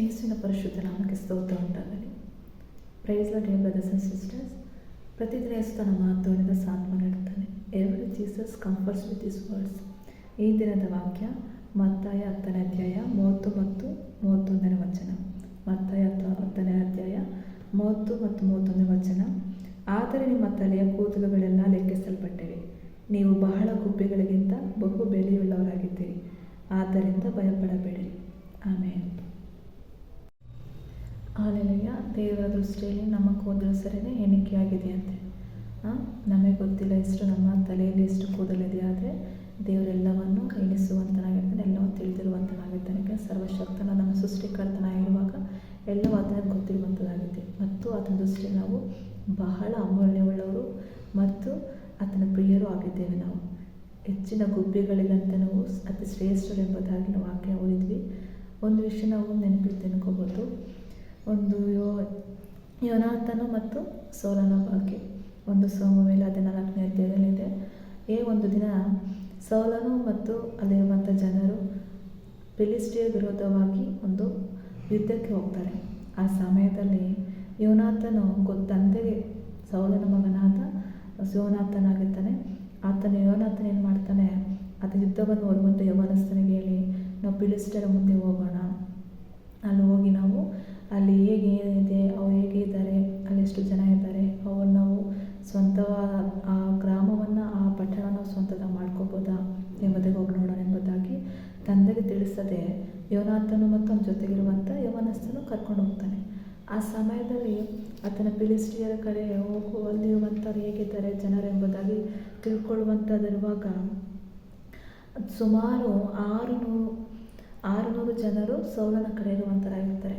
ಯೇಸುವಿನ ಪರಿಶುದ್ಧ ನಾಮಕ್ಕೆ ಸ್ತೋತ್ರ ಉಂಟಾಗಲಿ. ಪ್ರೈಸ್ ಡಿಯರ್ ಬ್ರದರ್ಸ್ ಸಿಸ್ಟರ್ಸ್ ಪ್ರತಿದಿನ ಯೇಸು ತನ್ನ ಮಾತುಗಳಿಂದ ಸಾಂತ್ವ ನೀಡುತ್ತಾನೆ every Jesus comforts with this words ಈ ದಿನದ ವಾಕ್ಯ, ಮತ್ತಾಯ ಹತ್ತನೇ ಅಧ್ಯಾಯ, ಮೂವತ್ತು ಮತ್ತು ಮೂವತ್ತೊಂದನೇ ವಚನ. ಮತ್ತಾಯ ಹತ್ತ, ಹತ್ತನೇ ಅಧ್ಯಾಯ, ಮೂವತ್ತು ಮತ್ತು ಮೂವತ್ತೊಂದನೇ ವಚನ. ಆದರೆ ನಿಮ್ಮ ತಲೆಯ ಕೂದಲುಗಳೆಲ್ಲ ಲೆಕ್ಕಿಸಲ್ಪಟ್ಟಿವೆ. ನೀವು ಬಹಳ ಗುಬ್ಬೆಗಳಿಗಿಂತ ಬಹು ಬೆಲೆಯುಳ್ಳವರಾಗಿದ್ದೀರಿ ಆದ್ದರಿಂದ ಭಯಪಡಬೇಡಿರಿ ಆಮೇಲೆ ಆಲೆಲಯ್ಯ ದೃಷ್ಟಿಯಲ್ಲಿ ನಮ್ಮ ಕೂದಲು ಸರಿನೇ ಎಣಿಕೆಯಾಗಿದೆಯಂತೆ ನಮಗೆ ಗೊತ್ತಿಲ್ಲ ಎಷ್ಟು ನಮ್ಮ ತಲೆಯಲ್ಲಿ ಎಷ್ಟು ಕೂದಲಿದೆ ಆದರೆ ದೇವರೆಲ್ಲವನ್ನು ಎಣಿಸುವಂತನಾಗಿರ್ತಾನೆ ಎಲ್ಲವನ್ನು ತಿಳಿದಿರುವಂತನಾಗಿರ್ತಾನೆ. ಸರ್ವಶಕ್ತನ ನಮ್ಮ ಸೃಷ್ಟಿಕರ್ತನಾಗಿರುವಾಗ ಎಲ್ಲವೂ ಅದನ್ನು ಗೊತ್ತಿರುವಂಥದ್ದಾಗಿದೆ ಮತ್ತು ಆತನ ದೃಷ್ಟಿ ನಾವು ಬಹಳ ಅಮೂಲ್ಯವುಳ್ಳವರು ಮತ್ತು ಆತನ ಪ್ರಿಯರು ಆಗಿದ್ದೇವೆ ನಾವು. ಹೆಚ್ಚಿನ ಗುಬ್ಬಿಗಳಿಗಂತ ನಾವು ಅತಿ ಶ್ರೇಷ್ಠರು ಎಂಬುದಾಗಿ ನಾವು ವಾಕ್ಯ ಓದಿದ್ವಿ. ಒಂದು ವಿಷಯ ನಾವು ನೆನಪಿಗೆ ತಿನ್ಕೋಬೋದು ಒಂದು ಯೋನಾಥನು ಮತ್ತು ಸೋಲನ ಬಗ್ಗೆ ಒಂದು ಸೋಮವೇಲ ಹದಿನಾಲ್ಕನೇ ಅಧ್ಯಾಯದಲ್ಲಿದೆ. ಏ, ಒಂದು ದಿನ ಸೌಲನು ಮತ್ತು ಅಲ್ಲಿರುವಂಥ ಜನರು ಫಿಲಿಸ್ಟಿಯ ವಿರೋಧವಾಗಿ ಒಂದು ಯುದ್ಧಕ್ಕೆ ಹೋಗ್ತಾರೆ. ಆ ಸಮಯದಲ್ಲಿ ಯೋನಾಥನು ತಂದೆಗೆ ಸೌಲನ ಮಗನಾದ ಯೋನಾಥನಾಗಿರ್ತಾನೆ. ಆತನ ಯೋನಾಥನ ಏನು ಮಾಡ್ತಾನೆ? ಆತ ಯುದ್ಧವನ್ನು ಹೊರುವಂಥ ಯವನಸ್ಥನಿಗೆ ಹೇಳಿ, ನಾವು ಫಿಲಿಸ್ಟಿಯರ ಮುಂದೆ ಹೋಗೋಣ. ಅಲ್ಲಿ ಹೋಗಿ ನಾವು ಅಲ್ಲಿ ಹೇಗೆ ಏನಿದೆ, ಅವ್ರು ಹೇಗೆ ಇದ್ದಾರೆ, ಅಲ್ಲಿ ಎಷ್ಟು ಜನ ಇದ್ದಾರೆ ಅವ್ರು ನಾವು ಸ್ವಂತವಾದ ಆ ಗ್ರಾಮವನ್ನು, ಆ ಪಟ್ಟಣನ ಸ್ವಂತದ ಮಾಡ್ಕೋಬೋದಾ ಎಂಬುದಾಗಿ ಹೋಗಿ ನೋಡೋಣ ಎಂಬುದಾಗಿ ತಂದೆಗೆ ತಿಳಿಸದೆ ಯೋನಾಥನು ಮತ್ತು ಅವನ ಜೊತೆಗಿರುವಂಥ ಯವನಸ್ಥನು ಕರ್ಕೊಂಡು ಹೋಗ್ತಾನೆ. ಆ ಸಮಯದಲ್ಲಿ ಆತನ ಪಿಲಿಸ್ಟಿಯರ ಕಡೆ ಹೋಗು ಅಲ್ಲಿರುವಂಥವ್ರು ಹೇಗಿದ್ದಾರೆ, ಜನರು ಎಂಬುದಾಗಿ ತಿಳ್ಕೊಳ್ಳುವಂಥದ್ದಿರುವಾಗ ಸುಮಾರು ಆರು ನೂರು ಆರುನೂರು ಜನರು ಸೌಲನ ಕಡೆ ಇರುವಂಥರಾಗಿರ್ತಾರೆ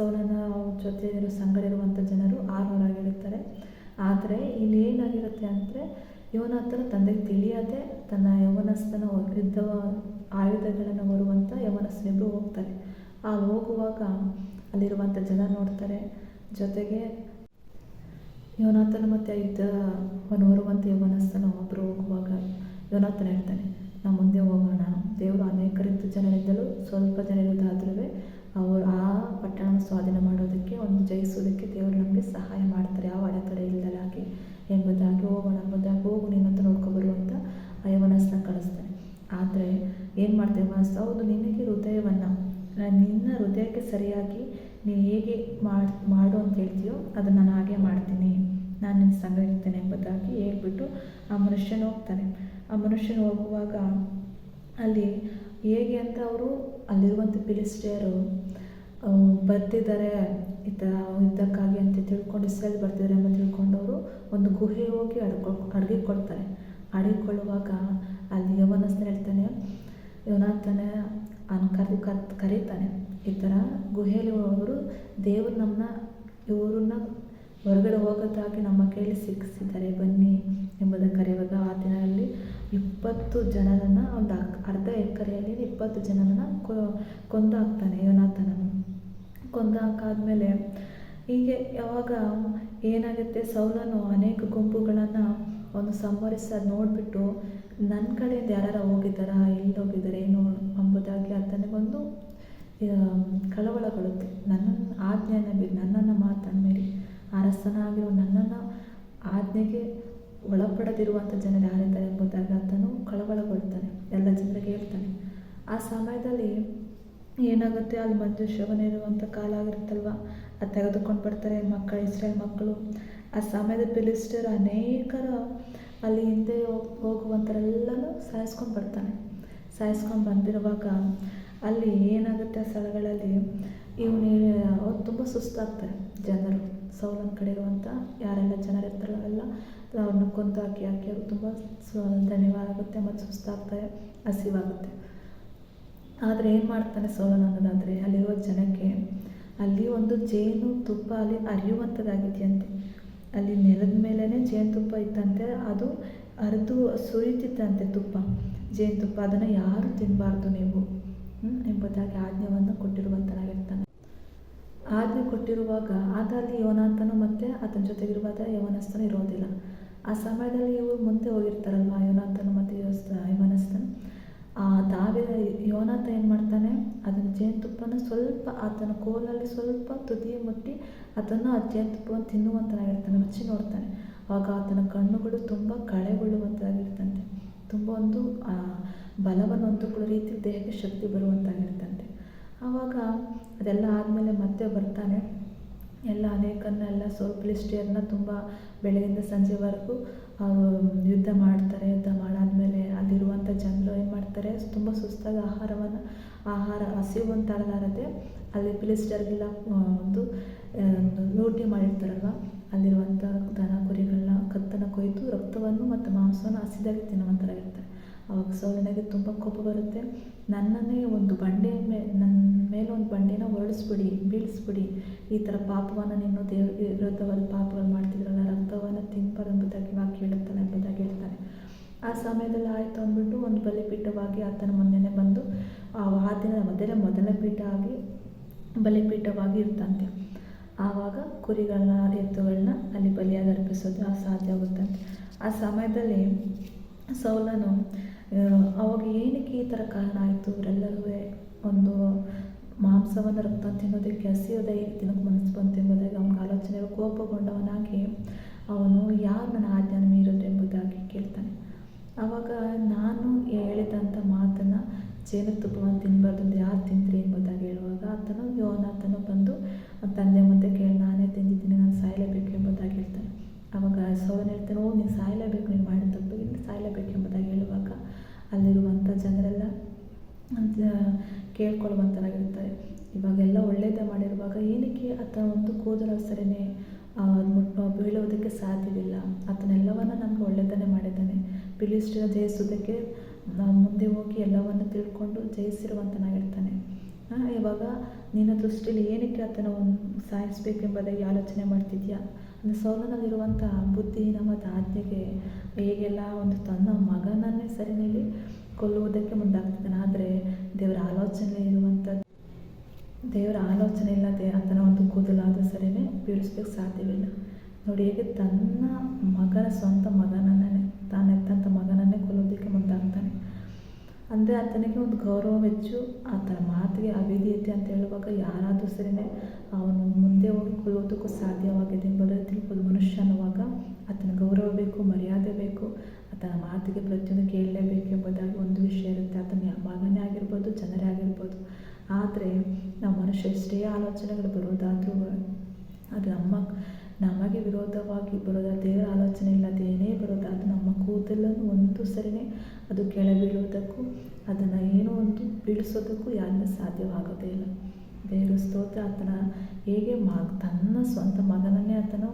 ಸೌಲನ ಜೊತೆ ಇರೋ ಸಂಗಡ ಇರುವಂಥ ಜನರು ಆರುನೂರಾಗಿರುತ್ತಾರೆ ಆದರೆ ಇಲ್ಲಿ ಏನಾಗಿರುತ್ತೆ ಅಂದರೆ ಯವನಸ್ಥನ ತಂದೆಗೆ ತಿಳಿಯದೆ ತನ್ನ ಯವನಸ್ಥನ ಯುದ್ಧ ಆಯುಧಗಳನ್ನು ಹೊರುವಂಥ ಯವನಸ್ಥನಿಬ್ಬರು ಹೋಗ್ತಾರೆ ಆ ಹೋಗುವಾಗ ಅಲ್ಲಿರುವಂಥ ಜನ ನೋಡ್ತಾರೆ. ಜೊತೆಗೆ ಯೋನಾಥನ ಮತ್ತು ಯುದ್ಧವನ್ನು ಹೊರುವಂಥ ಯವನಸ್ಥನ ಒಬ್ಬರು ಹೋಗುವಾಗ ಯೋನಾಥನ ಹೇಳ್ತಾನೆ ನಾವು ಮುಂದೆ ಹೋಗೋಣ. ದೇವರು ಅನೇಕರಿದ್ದು ಜನರಿಂದಲೂ ಸ್ವಲ್ಪ ಸ್ವಾಧೀನ ಜಯಿಸೋದಕ್ಕೆ ದೇವರು ನಮಗೆ ಸಹಾಯ ಮಾಡ್ತಾರೆ. ಯಾವ ಅಡೆತಡೆ ಇಲ್ಲದಾಗಿ ಎಂಬುದಾಗಿ ಹೋಗೋಣ ಎಂಬುದಾಗಿ ಹೋಗು ನಿನ್ನಂತ ನೋಡ್ಕೊಬರು ಅಂತ ಯವನಸ್ನ ಕಳಿಸ್ತಾನೆ. ಆದರೆ ಏನು ಮಾಡ್ತೇವೆ ಮನಸ್ಸು ಹೌದು, ನಿನಗೆ ಹೃದಯವನ್ನು, ನಿನ್ನ ಹೃದಯಕ್ಕೆ ಸರಿಯಾಗಿ ನೀನು ಹೇಗೆ ಮಾಡಿ, ಮಾಡು ಅಂತ ಹೇಳ್ತೀಯೋ ಅದನ್ನು ನಾನು ಹಾಗೆ ಮಾಡ್ತೀನಿ. ನಾನು ನಿನ್ನ ಸಂಘ ಇರ್ತೇನೆ ಎಂಬುದಾಗಿ ಹೇಳ್ಬಿಟ್ಟು ಆ ಮನುಷ್ಯನ ಹೋಗ್ತಾನೆ. ಆ ಮನುಷ್ಯನು ಹೋಗುವಾಗ ಅಲ್ಲಿ ಹೇಗೆ ಅಂತ ಅವರು ಅಲ್ಲಿರುವಂಥ ಫಿಲಿಸ್ಟಿಯರು ಬರ್ತಿದ್ದಾರೆ ಈ ಥರ ಯುದ್ಧಕ್ಕಾಗಿ ಅಂತ ತಿಳ್ಕೊಂಡು ಇಸ್ರೇಲ್ ಬರ್ತಿದ್ದಾರೆ ಅಂತ ತಿಳ್ಕೊಂಡು ಅವರು ಒಂದು ಗುಹೆ ಹೋಗಿ ಅಡ್ಕೊ ಅಡುಗೆ ಕೊಡ್ತಾರೆ ಅಡಿಕೊಳ್ಳುವಾಗ ಅಲ್ಲಿ ಯವನಸ್ಥರು ಹೇಳ್ತಾನೆ ಯವನಾಥನೆ ಅವನು ಕರ್, ಕರೀತಾನೆ. ಈ ಥರ ಗುಹೆಯಲ್ಲಿ ಅವರು ದೇವರು ನಮ್ಮನ್ನ ಇವ್ರನ್ನ ಹೊರಗಡೆ ಹೋಗೋದಾಗಿ ನಮ್ಮ ಕೇಳಿ ಸಿಕ್ಕಿಸಿದ್ದಾರೆ. ಬನ್ನಿ ಎಂಬುದನ್ನು ಕರೆಯುವಾಗ ಆ ದಿನದಲ್ಲಿ ಇಪ್ಪತ್ತು ಜನರನ್ನು ಒಂದು ಅರ್ಧ ಎಕರೆಯಲ್ಲಿ ಇಪ್ಪತ್ತು ಜನರನ್ನು ಕೊಂದು ಹಾಕ್ತಾನೆ ಯೋನಾಥನನ್ನು. ಕೊಂದು ಹಾಕಾದ್ಮೇಲೆ ಹೀಗೆ ಯಾವಾಗ ಏನಾಗುತ್ತೆ? ಸೌಲನು ಅನೇಕ ಗುಂಪುಗಳನ್ನು ಅವನು ಸಂವರಿಸ ನೋಡಿಬಿಟ್ಟು ನನ್ನ ಕಡೆಯಿಂದ ಯಾರು ಹೋಗಿದ್ದಾರಾ ಎಲ್ಲಿ ಹೋಗಿದ್ದಾರೆ ಏನು ಎಂಬುದಾಗಿ ಆತನಿಗೊಂದು ಕಳವಳಗೊಳ್ಳುತ್ತೆ. ನನ್ನ ಆಜ್ಞೆಯನ್ನು ಬಿ ನನ್ನನ್ನು ಮಾತನ್ನು ಮೀರಿ. ಅರಸನಾಗಿರೋ ನನ್ನನ್ನು ಆಜ್ಞೆಗೆ ಒಳಪಡದಿರುವಂಥ ಜನರು ಯಾರಿದ್ದಾರೆ ಎಂಬುದಾಗಿ ಆತನು ಕಳವಳಗೊಳ್ತಾನೆ. ಎಲ್ಲ ಜನರಿಗೆ ಹೇಳ್ತಾನೆ. ಆ ಸಮಯದಲ್ಲಿ ಏನಾಗುತ್ತೆ? ಅಲ್ಲಿ ಮಂಜು ಶವನ ಇರುವಂಥ ಕಾಲ ಆಗಿರುತ್ತಲ್ವ? ಅದು ತೆಗೆದುಕೊಂಡು ಬರ್ತಾರೆ ಮಕ್ಕಳು ಇಸ್ರೇಲ್ ಮಕ್ಕಳು. ಆ ಸಮಯದ ಫಿಲಿಸ್ಟರ್ ಅನೇಕರ ಅಲ್ಲಿ ಹಿಂದೆ ಹೋಗುವಂಥರೆಲ್ಲನೂ ಸಾಯಿಸ್ಕೊಂಡು ಬರ್ತಾನೆ. ಸಾಯಿಸ್ಕೊಂಡು ಬಂದಿರುವಾಗ ಅಲ್ಲಿ ಏನಾಗುತ್ತೆ ಆ ಸ್ಥಳಗಳಲ್ಲಿ? ಇವನು ಅವ್ರು ತುಂಬ ಸುಸ್ತಾಗ್ತಾರೆ ಜನರು. ಸೌಲನ್ ಕಡೆ ಇರುವಂಥ ಯಾರೆಲ್ಲ ಜನರಿರ್ತಾರೋ ಅವೆಲ್ಲ ಅವ್ರನ್ನ ಕೊಂದು ಹಾಕಿ ಹಾಕಿ ಅವ್ರು ತುಂಬ ಧನ್ಯವಾದ ಆಗುತ್ತೆ ಮತ್ತು ಸುಸ್ತಾಗ್ತಾರೆ, ಹಸಿವಾಗುತ್ತೆ. ಆದರೆ ಏನು ಮಾಡ್ತಾನೆ ಸೋಲನ್ ಅನ್ನೋದಾದರೆ ಅಲ್ಲಿರುವ ಜನಕ್ಕೆ ಅಲ್ಲಿ ಒಂದು ಜೇನು ತುಪ್ಪ ಅಲ್ಲಿ ಅರಿಯುವಂಥದ್ದಾಗಿದೆಯಂತೆ ಅಲ್ಲಿ ನೆಲದ ಮೇಲೇ ಜೇನುತುಪ್ಪ ಇತ್ತಂತೆ, ಅದು ಅರೆದು ಸುರಿತಿತ್ತಂತೆ ತುಪ್ಪ. ಜೇನುತುಪ್ಪ ಅದನ್ನು ಯಾರು ತಿನ್ನಬಾರ್ದು ನೀವು? ಎಂಬುದಾಗಿ ಆಜ್ಞೆಯನ್ನು ಕೊಟ್ಟಿರುವಂತನಾಗಿರ್ತಾನೆ. ಆಜ್ಞೆ ಕೊಟ್ಟಿರುವಾಗ ಅದಲ್ಲಿ ಯೋನಾಥನು ಮತ್ತೆ ಆತನ ಜೊತೆಗಿರುವಾಗ ಯವನಸ್ಥನು ಇರೋದಿಲ್ಲ. ಆ ಸಮಯದಲ್ಲಿ ಇವರು ಮುಂದೆ ಹೋಗಿರ್ತಾರಲ್ವ, ಯೋನಾಥನು ಮತ್ತು ಯೋಸ್ ಯವನಸ್ಥನು? ದಾವಿದ ಯೋನಾಥ ಏನು ಮಾಡ್ತಾನೆ? ಅದನ್ನ ಜೇನುತುಪ್ಪನ ಸ್ವಲ್ಪ ಆತನ ಕೋಲಲ್ಲಿ ಸ್ವಲ್ಪ ತುದಿ ಮುಟ್ಟಿ ಅದನ್ನು ಆ ಜೇನುತುಪ್ಪವನ್ನು ತಿನ್ನುವಂತನಾಗಿರ್ತಾನೆ, ರುಚಿ ನೋಡ್ತಾನೆ. ಆಗ ಆತನ ಕಣ್ಣುಗಳು ತುಂಬ ಕಳೆಗೊಳ್ಳುವಂತಾಗಿರ್ತಂತೆ ತುಂಬ ಒಂದು ಬಲವನ್ನು ಹೊಂದಿಕೊಳ್ಳೋ ರೀತಿ ದೇಹಕ್ಕೆ ಶಕ್ತಿ ಬರುವಂತಾಗಿರ್ತಂತೆ. ಆವಾಗ ಅದೆಲ್ಲ ಆದಮೇಲೆ ಮತ್ತೆ ಬರ್ತಾನೆ. ಎಲ್ಲ ಅನೇಕನ್ನೆಲ್ಲ ಸ್ವಲ್ಪ ಫಿಲಿಸ್ಟಿಯರನ್ನ ತುಂಬ ಬೆಳಗಿಂದ ಸಂಜೆವರೆಗೂ ಯುದ್ಧ ಮಾಡ್ತಾರೆ. ಯುದ್ಧ ಮಾಡಾದ್ಮೇಲೆ ಅಲ್ಲಿರುವಂಥ ಜನರು ಏನು ಮಾಡ್ತಾರೆ ತುಂಬ ಸುಸ್ತಾಗಿ ಆಹಾರವನ್ನು, ಆಹಾರ, ಹಸಿವು ತಾಳಲಾರದೆ ಅಲ್ಲಿ ಪಿಲಿಸ್ಟರ್ಗೆಲ್ಲ ಒಂದು ಲೂಟಿ ಮಾಡಿರ್ತಾರಲ್ವ? ಅಲ್ಲಿರುವಂಥ ದನ ಕುರಿಗಳನ್ನ ಕತ್ತನ್ನು ಕೊಯ್ದು ರಕ್ತವನ್ನು ಮತ್ತು ಮಾಂಸವನ್ನು ಹಸಿದಾಗಿ ತಿನ್ನುವಂಥರಾಗಿರ್ತಾರೆ ಅವಾಗ ಸೌಲನಿಗೆ ತುಂಬ ಕೋಪ ಬರುತ್ತೆ. ನನ್ನನ್ನೇ ಒಂದು ಬಂಡೆ ಮೇ ನನ್ನ ಮೇಲೆ ಒಂದು ಬಂಡೆನ ಹೊರಡಿಸ್ಬಿಡಿ ಬೀಳಿಸ್ಬಿಡಿ. ಈ ಥರ ಪಾಪವನ್ನು ನೀನು ದೇವರಿಗೆ ವಿರುದ್ಧವಾದ ಪಾಪಗಳು ಮಾಡ್ತಿದ್ರಲ್ಲ, ರಕ್ತವನ್ನು ತಿನ್ಬಾರ್ದು ಎಂಬುದಾಗಿ ವಾಕ್ಯ ಹೇಳುತ್ತಾನೆ, ಎಂಬುದಾಗಿ ಹೇಳ್ತಾನೆ. ಆ ಸಮಯದಲ್ಲಿ ಆಯಿತು ಅಂದ್ಬಿಟ್ಟು ಒಂದು ಬಲಿಪೀಠವಾಗಿ ಆತನ ಮುಂದೆನೆ ಬಂದು ಆ ದಿನ ಮೊದಲೇ ಮೊದಲ ಪೀಠ ಆಗಿ ಬಲಿಪೀಠವಾಗಿ ಇರ್ತಂತೆ ಆವಾಗ ಕುರಿಗಳನ್ನ ಎತ್ತುಗಳನ್ನ ಅಲ್ಲಿ ಬಲಿಯಾಗಿ ಅರ್ಪಿಸೋದು ಅಸಾಧ್ಯ ಆಗುತ್ತಂತೆ. ಆ ಸಮಯದಲ್ಲಿ ಸೌಲನು ಅವಾಗ ಏನಕ್ಕೆ ಈ ಥರ ಕಾರಣ ಆಯಿತು? ಇವರೆಲ್ಲರೂ ಒಂದು ಮಾಂಸವನ್ನು ರಕ್ತ ತಿನ್ನೋದಕ್ಕೆ ಹಸಿಯೋದೇ ತಿನ್ನೋಕೆ ಮನಸ್ಸು ಬಂತು ಎಂಬುದಾಗಿ ಅವನ ಆಲೋಚನೆ ಕೋಪಗೊಂಡವನಾಗಿ ಅವನು ಯಾರು ನನ್ನ ಆದ್ಯನ ಮೀರೋದು ಎಂಬುದಾಗಿ ಕೇಳ್ತಾನೆ. ಆವಾಗ ನಾನು ಹೇಳಿದಂಥ ಮಾತನ್ನು ಜೇನುತುಪ್ಪವನ್ನು ತಿನ್ನಬಾರ್ದು ಅಂತ ಯಾರು ತಿಂದ್ರಿ ಎಂಬುದಾಗಿ ಹೇಳುವಾಗ ಆತನು ಯೋನಾತನು ಬಂದು ತಂದೆ ಮುಂದೆ ಕೇಳಿ, ನಾನೇ ತಿಂದಿದ್ದೀನಿ, ನಾನು ಸಾಯಲೇಬೇಕು ಎಂಬುದಾಗಿ ಹೇಳ್ತಾನೆ. ಆವಾಗ ಸೌಲನ್ ಹೇಳ್ತಾನೆ, ಓ, ನೀನು ಸಾಯಲೇಬೇಕು ನೀವು ಮಾಡಿದ ತಪ್ಪಿಗೆ ಸಾಯಲೇಬೇಕು ಎಂಬುದಾಗಿ ಹೇಳುವಾಗ ಅಲ್ಲಿರುವಂಥ ಜನರೆಲ್ಲ ಅಂತ ಕೇಳ್ಕೊಳ್ಳುವಂಥರಾಗಿರ್ತಾರೆ ಇವಾಗೆಲ್ಲ ಒಳ್ಳೆಯದೇ ಮಾಡಿರುವಾಗ ಏನಕ್ಕೆ ಆತ ಒಂದು ಕೂದಲು ಸರಿನೇ ಮುಟ್ಟು ಬೀಳುವುದಕ್ಕೆ ಸಾಧ್ಯವಿಲ್ಲ. ಅದನ್ನೆಲ್ಲವನ್ನು ನಮಗೆ ಒಳ್ಳೆಯದನ್ನೇ ಮಾಡಿದ್ದಾನೆ. ಪಿಲಿಸ್ಟಿನ ಜಯಿಸೋದಕ್ಕೆ ಮುಂದೆ ಹೋಗಿ ಎಲ್ಲವನ್ನು ತಿಳ್ಕೊಂಡು ಜಯಿಸಿರುವಂತನಾಗಿರ್ತಾನೆ. ಇವಾಗ ನಿನ್ನ ದೃಷ್ಟಿಯಲ್ಲಿ ಏನಕ್ಕೆ ಆತನ ಸಾಯಿಸಬೇಕೆಂಬುದಾಗಿ ಆಲೋಚನೆ ಮಾಡ್ತಿದ್ಯಾ? ಅಂದರೆ ಸೌಲನಲ್ಲಿರುವಂಥ ನಮ್ಮ ಆಜ್ಞೆಗೆ ಹೇಗೆಲ್ಲ ಒಂದು ತನ್ನ ಮಗನನ್ನೇ ಸರಿನಲ್ಲಿ ಕೊಲ್ಲುವುದಕ್ಕೆ ಮುಂದಾಗ್ತಿದ್ದಾನೆ. ಆದರೆ ದೇವರ ಆಲೋಚನೆ ಇರುವಂಥ ದೇವರ ಆಲೋಚನೆ ಇಲ್ಲದೆ ಅಂತನ ಒಂದು ಕೂದಲಾದ ಸರಿನೇ ಬೀಳಿಸ್ಬೇಕು ಸಾಧ್ಯವಿಲ್ಲ. ನೋಡಿ, ಹೇಗೆ ತನ್ನ ಮಗನ ಸ್ವಂತ ಮಗನನ್ನೇ ತಾನೆತ್ತಂಥ ಮಗನನ್ನೇ ಕೊಲ್ಲೋದಕ್ಕೆ ಮುಂದಾಗ್ತಾನೆ. ಅಂದರೆ ಆತನಿಗೆ ಒಂದು ಗೌರವ ಹೆಚ್ಚು ಆತನ ಮಾತಿಗೆ ಅವಿಧಿಯತೆ ಅಂತ ಹೇಳುವಾಗ ಯಾರಾದರೂ ಸರಿನೇ ಅವನು ಮುಂದೆ ಹೋಗಿ ಕೊಲ್ಲೋದಕ್ಕೂ ಸಾಧ್ಯವಾಗಿದೆ ಎಂಬುದನ್ನು ಮನುಷ್ಯ ಅನ್ನುವಾಗ ಆತನ ಗೌರವ ಬೇಕು, ಮರ್ಯಾದೆ ಬೇಕು, ಆತನ ಮಾತಿಗೆ ಪ್ರತಿಯೊಂದು ಕೇಳಲೇಬೇಕು ಎಂಬುದಾಗಿ ಒಂದು ವಿಷಯ ಇರುತ್ತೆ. ಆತನ ಮಗನೇ ಆಗಿರ್ಬೋದು ಆದರೆ ನಮ್ಮ ಮನುಷ್ಯ ಎಷ್ಟೇ ಆಲೋಚನೆಗಳು ಬರೋದಾದರೂ ಅದು ನಮ್ಮ, ನಮಗೆ ವಿರೋಧವಾಗಿ ಬರೋದು, ದೇವರ ಆಲೋಚನೆ ಇಲ್ಲದೆ ಏನೇ ಅದು ನಮ್ಮ ಕೂದಲನ್ನು ಒಂದು ಸರಿನೇ ಅದು ಕೆಳಬೀಳೋದಕ್ಕೂ ಅದನ್ನು ಏನೋ ಒಂದು ಬೀಳಿಸೋದಕ್ಕೂ ಯಾರಿಗೂ ಸಾಧ್ಯವಾಗೋದೇ ಇಲ್ಲ. ದೇವರು ಸ್ತೋತ್ರ ಆತನ, ಹೇಗೆ ಮ, ತನ್ನ ಸ್ವಂತ ಮಗನನ್ನೇ ಆತನು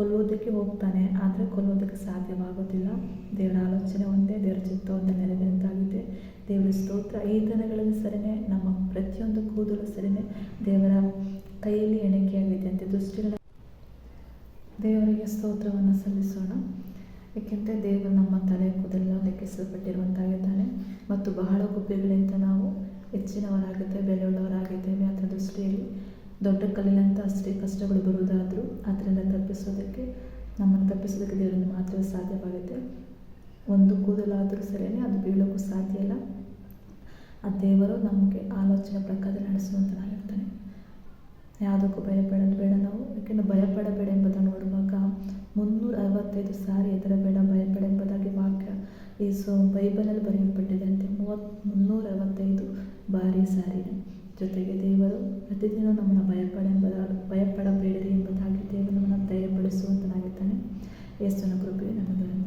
ಕೊಲ್ಲುವುದಕ್ಕೆ ಹೋಗ್ತಾನೆ, ಆದರೆ ಕೊಲ್ಲುವುದಕ್ಕೆ ಸಾಧ್ಯವಾಗೋದಿಲ್ಲ ದೇವರ ಆಲೋಚನೆ ಒಂದೇ, ದೇವರ ಚಿತ್ತ ಒಂದೇ, ನೆರವೇರಿದ್ದಾಗಿದೆ. ದೇವರ ಸ್ತೋತ್ರ ಈ ದಿನಗಳಲ್ಲಿ ಸರಿನೇ, ನಮ್ಮ ಪ್ರತಿಯೊಂದು ಕೂದಲು ಸರಿನೇ. ದೇವರ ಕೈಯಲ್ಲಿ ಎಣಿಕೆಯಾಗಿದೆ ಅಂತ ದುಷ್ಟಿಗಳ ದೇವರಿಗೆ ಸ್ತೋತ್ರವನ್ನು ಸಲ್ಲಿಸೋಣ. ಏಕೆಂದರೆ ದೇವರು ನಮ್ಮ ತಲೆ ಕೂದಲೆಲ್ಲ ಲೆಕ್ಕಿಸಲ್ಪಟ್ಟಿರುವಂತಾಗಿದ್ದಾನೆ ಮತ್ತು ಬಹಳ ಗುಬ್ಬಿಗಳಿಂದ ನಾವು ಹೆಚ್ಚಿನವರಾಗಿದ್ದೇವೆ ಬೆಲೆಯುಳ್ಳವರಾಗಿದ್ದೇವೆ ಅದರ ದೃಷ್ಟಿಯಲ್ಲಿ. ದೊಡ್ಡ ಕಲ್ಲಿನಂಥ ಅಷ್ಟೇ ಕಷ್ಟಗಳು ಬರುವುದಾದರೂ ಅದರಿಂದ ತಪ್ಪಿಸೋದಕ್ಕೆ, ನಮ್ಮನ್ನು ತಪ್ಪಿಸೋದಕ್ಕೆ ದೇವರಿಂದ ಮಾತ್ರ ಸಾಧ್ಯವಾಗುತ್ತೆ. ಒಂದು ಕೂದಲಾದರೂ ಸರಿಯೇ, ಅದು ಬೀಳೋಕ್ಕೂ ಸಾಧ್ಯ ಇಲ್ಲ. ಆ ದೇವರು ನಮಗೆ ಆಲೋಚನೆ ಪ್ರಕಾರ ನಡೆಸುವಂತನಾಗಿರ್ತಾನೆ ಯಾವುದಕ್ಕೂ ಭಯಪಡೋದು ಬೇಡ ನಾವು. ಯಾಕೆಂದರೆ ಭಯಪಡಬೇಡ ಎಂಬುದನ್ನು ನೋಡುವಾಗ ಮುನ್ನೂರ ಅರವತ್ತೈದು ಸಾರಿ ಎದರ ಬೇಡ ಭಯಪಡ ಎಂಬುದಾಗಿ ವಾಕ್ಯ ಈ ಸೊ ಬೈಬಲಲ್ಲಿ ಬರೆಯಲ್ಪಟ್ಟಿದೆ ಅಂತೆ. ಮೂವತ್ತು ಮುನ್ನೂರ ಅರವತ್ತೈದು ಬಾರಿ ಸಾರಿ. ಜೊತೆಗೆ ದೇವರು ಪ್ರತಿದಿನ ನಮ್ಮನ್ನು ಭಯಪಡ ಎಂಬ ಭಯಪಡಬೇಡಿರಿ ಎಂಬುದಾಗಿ ದೇವರು ನಮ್ಮನ್ನು ಧೈರ್ಯಪಡಿಸುವಂತನಾಗಿದ್ದಾನೆ. ಯೇಸುವಿನ ಕೃಪೆ ನಮ್ಮದರಿಂದ